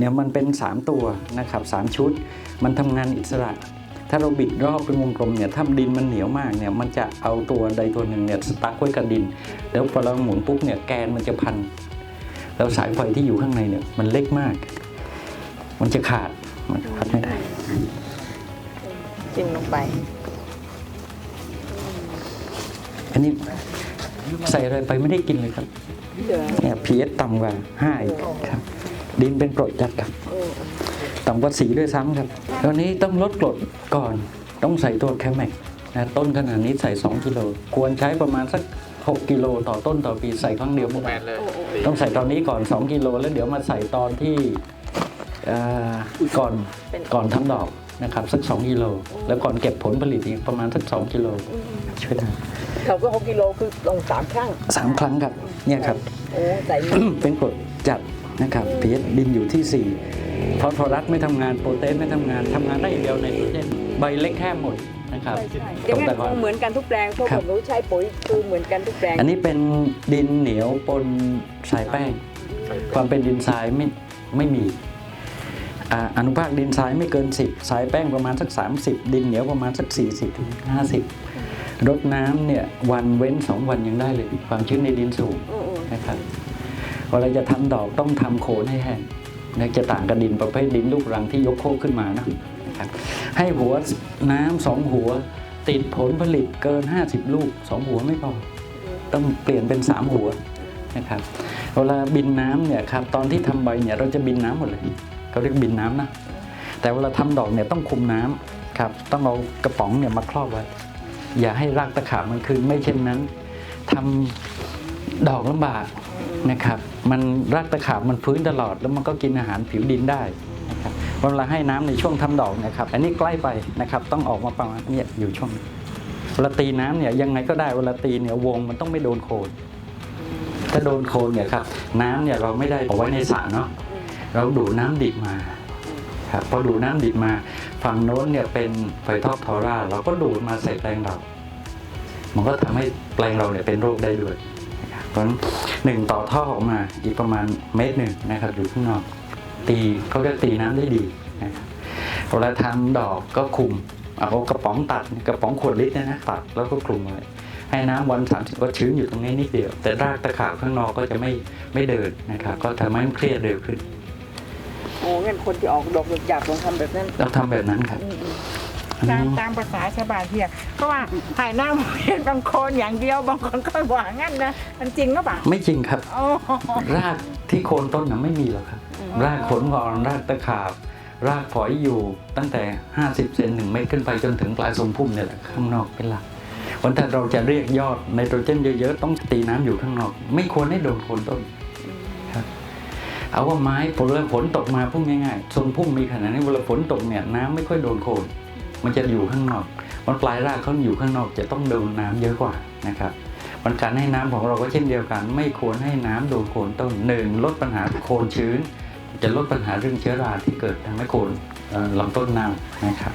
เนี่ยมันเป็น 3 ตัวนะครับสามชุด มันทำงานอิสระ ถ้าเราบิดรอบเป็นวงกลมเนี่ยถ้าดินมันเหนียวมากเนี่ยมันจะเอาตัวใดตัวหนึ่งเนี่ยสตั๊กไว้กับดิน แล้วพอเราหมุนปุ๊บเนี่ยแกนมันจะพัน แล้วสายไฟที่อยู่ข้างในเนี่ยมันเล็กมาก มันจะขาดมันพัดไม่ได้จิ้มลงไป อันนี้ใส่อะไรไปไม่ได้กินเลยครับเนี่ย pH ต่ำกว่า5อีกครับ ดินเป็นกรดจัดครับต่ำกว่าสีด้วยซ้ำครับตอนนี้ต้องลดกรดก่อนต้องใส่ตัวแคมแมกนะต้นขนาดนี้ใส่2กิโลควรใช้ประมาณสัก 6 กิโลต่อต้นต่อปีใส่ครั้งเดียวไม่ได้เลยต้องใส่ตอนนี้ก่อน 2 กิโลแล้วเดี๋ยวมาใส่ตอนที่เอ่อก่อนเป็นก่อนทำดอกนะครับสัก 2 กิโลแล้วก่อนเก็บผลผลิตอีกประมาณสัก 2 กิโลช่วยได้เขาก็หกกิโลคือลงสามครั้งสามครั้งครับเนี่ยครับโอ้ใส่หมดเป็นกรดจัด นะครับพีเอดินอยู่ที่ 4 ฟอสฟอรัสไม่ทำงานโปรเตสไม่ทำงานทำงานได้อย่างเดียวในโตรเจนใบเล็กแค่หมดนะครับอย่างตกนั้นแต่คก่อนงเหมือนกันทุกแปลงเพราะครัผบมรู้ใช้ปุ๋ยคือเหมือนกันทุกแปลง อันนี้เป็นดินเหนียวปนทรายแป้ง ความเป็นดินทรายไม่ไม่มีอ่าอนุภาคดินทรายไม่เกิน 10ทรายแป้งประมาณสัก 30 ดินเหนียวประมาณสัก 40ถึง50รดน้ำเนี่ยวันเว้น 2 วันยังได้เลย ความชื้นในดินสูงอืมนะครับ เวลาจะทำดอกต้องทำโคนให้แห้งนะจะต่างกับดินประเภทดินลูกรังที่ยกโคกขึ้นมานะครับให้หัวน้ำสองหัวติดผลผลิตเกิน 50 ลูกสองหัวไม่พอ ต้องเปลี่ยนเป็น 3 หัวนะครับเวลาบินน้ำเนี่ยครับตอนที่ทำใบเนี่ยเราจะบินน้ำหมดเลยเขาเรียกบินน้ำนะแต่เวลาทำดอกเนี่ยต้องคุมน้ำครับต้องเอากระป๋องเนี่ยมาครอบไว้อย่าให้รากตะขาบมันขึ้นไม่เช่นนั้นทำดอกลำบาก นะครับ มันรากตะขาบมันฟื้นตลอด แล้วมันก็กินอาหารผิวดินได้นะครับเวลาให้น้ำในช่วงทำดอกนะครับ อันนี้ใกล้ไปนะครับ ต้องออกมาประมาณเนี่ยอยู่ช่วงเวลาตีน้ำเนี่ยยังไงก็ได้เวลาตีเนี่ยวงมันต้องไม่โดนโคนถ้าโดนโคนเนี่ยครับน้ำเนี่ยเราไม่ได้เอาไว้ในสระเนาะเราดูดน้ำดิบมาครับพอดูดน้ำดิบมาฝั่งโน้นเนี่ยเป็นไฟทอกทอร่าเราก็ดูดมาใส่แปลงเรา มันก็ทำให้แปลงเราเนี่ยเป็นโรคได้ด้วย เพราะฉะนั้นหนึ่งต่อท่อออกมาอีกประมาณเมตรหนึ่งนะครับอยู่ข้างนอก ตีเขาจะตีน้ำได้ดีนะครับเวลาทำดอกก็คุมเอากระป๋องตัดกระป๋องขวดลิตรเนี่ยนะตัดแล้วก็คลุมไว้ให้น้ำวันสามสิบก็ชื้นอยู่ตรงนี้นิดเดียว แต่รากตะขาบข้างนอกก็จะไม่ไม่เดินนะครับ ก็ทำให้มันเครียดเร็วขึ้นโอ้งั้นคนที่ออกดอกอยากลองทำแบบนั้นเราทำแบบนั้นครับอืมอืมอัน ตามนี้ตามภาษาชาวบ้านเพียเพราะว่าถ่ายหน้าเห็นบางคนอย่างเดียวบางคนก็ว่างั้นนะมันจริงหรือเปล่าไม่จริงครับ โอ้รากที่โคนต้นน่ะไม่มีหรอกครับ รากขนงอนรากตะขาบ รากฝอยอยู่ตั้งแต่ 50 เซนหนึ่งเมตรขึ้นไปจนถึงปลายทรงพุ่มเนี่ยแหละข้างนอกเป็นหลักวันถ้าเราจะเรียกยอดไนโตรเจนเยอะๆ ต้องตีน้ำอยู่ข้างนอก ไม่ควรให้โดนโคนต้นครับเอาว่าไม้ผลฝนตกมาพุ่งง่ายๆทรงพุ่มมีขนาดนี้เวลาฝนตกเนี่ยน้ำไม่ค่อยโดนโคน มันจะอยู่ข้างนอก มันปลายรากเขาอยู่ข้างนอกจะต้องโดนน้ำเยอะกว่านะครับมันการให้น้ำของเราก็เช่นเดียวกัน ไม่ควรให้น้ำโดนโคนต้นหนึ่งลดปัญหาโคนชื้น จะลดปัญหาเรื่องเชื้อราที่เกิดทำให้โคนลำต้นน้ำนะครับ